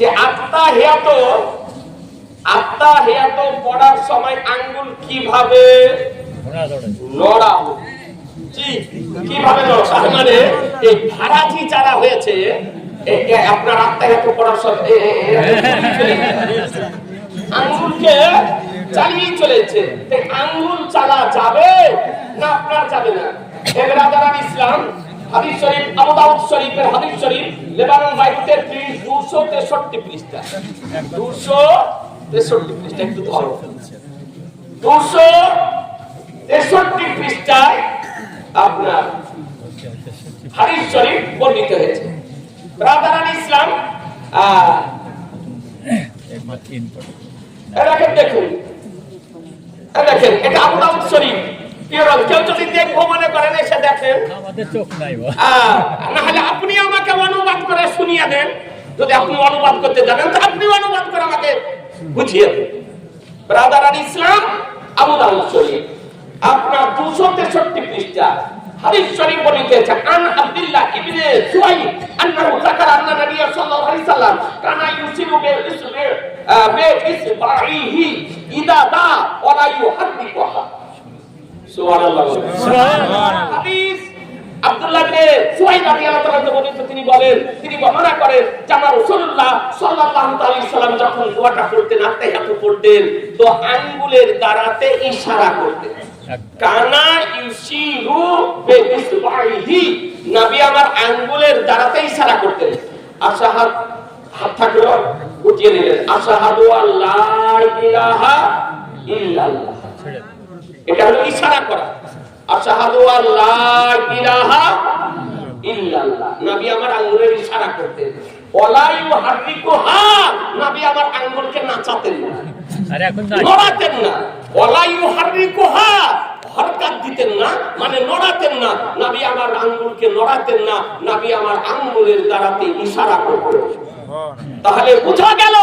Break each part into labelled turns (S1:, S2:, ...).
S1: যে আত্মা হেয়াত আত্মা হেয়াত পড়ার সময় আঙ্গুল কীভাবে নড়া কীভাবে মানে এই হয়েছে আপনার সময় আঙ্গুলকে চলেছে। আঙ্গুল চালা যাবে না আপনার যাবে না? এবার ইসলাম হাদিস শরীফ আবু দাউদ শরীফের হাদিস শরীফ লেবানন বাইবেলের পৃষ্ঠা 263 পৃষ্ঠা। 263 পৃষ্ঠা একটু ধরো। 263 পৃষ্ঠায় আপনার হাদিস শরীফ বর্ণিত হয়েছে। রাদারান ইসলাম দেখেন দেখেন এটা আবু দাউদ শরীফ কেউ কেউ যদি দেখব মনে করেন এসে দেখেন।
S2: আমাদের চোখ নাই
S1: না হলে আপনি আমাকে অনুবাদ করে শুনিয়ে দেন। যদি আপনি অনুবাদ করতে জানেন তো আপনি অনুবাদ করে আমাকে বুঝিয়ে দেন। ব্রাদার আল ইসলাম আবু দাউদ শরীফ আপনার দুশো তেষট্টি পৃষ্ঠা হাদিস শরীফ হয়েছে আন আব্দুল্লাহ ইবনে সুয়াইব আন্নাহু যাকারা আন্না নবী সাল্লাল্লাহু আলাইহি সাল্লাম কানা ইউসিরু বে ইসবে বে ইসবাইহি ইদা দা তিনি বলেন তিনি বর্ণনা করেন যে আমার রাসূলুল্লাহ সাল্লাম যখন দোয়াটা করতেন আত্তাহিয়াত করতেন তো আঙ্গুলের দ্বারাতে ইশারা করতেন। কানা ইউসিরু বে নবী আমার আঙ্গুলের দ্বারাতে ইশারা করতেন। আশাহাদ হাত থাকল উঠিয়ে নিলেন। আশাহাদু আল্লাহ ইলাহা ইল্লাল্লাহ এটা হলো ইশারা করা। আশহাদু ইলাহা ইল্লাল্লাহ। নবী আমার আঙ্গুলের ইশারা করতেন। ওয়ালা নবী আমার আঙ্গুলকে নাচাতেন না।
S2: আর এখন
S1: নড়াতেন না। ওয়ালা হরকাত দিতেন না মানে নড়াতেন না। নবী আমার আঙ্গুলকে নড়াতেন না নবী আমার আঙ্গুলের দ্বারাতে ইশারা করতেন। তাহলে বোঝা গেল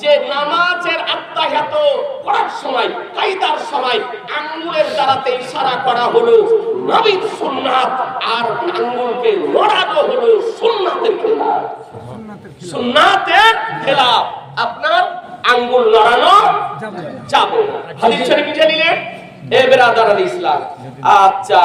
S1: যে নামাজের আত্মাহিয়াত সময়, কায়দার সময় আঙ্গুলের দ্বারাতে ইশারা করা হলো নবীর সুন্নাত, আর আঙ্গুলকে নড়ানো হলো সুন্নাতের খেলাফ। সুন্নাতের খেলাফ, আপনার আঙ্গুল নড়ানো যাবে হাদিস শরীফ বুঝে এ বেরাদার ইসলাম। আচ্ছা।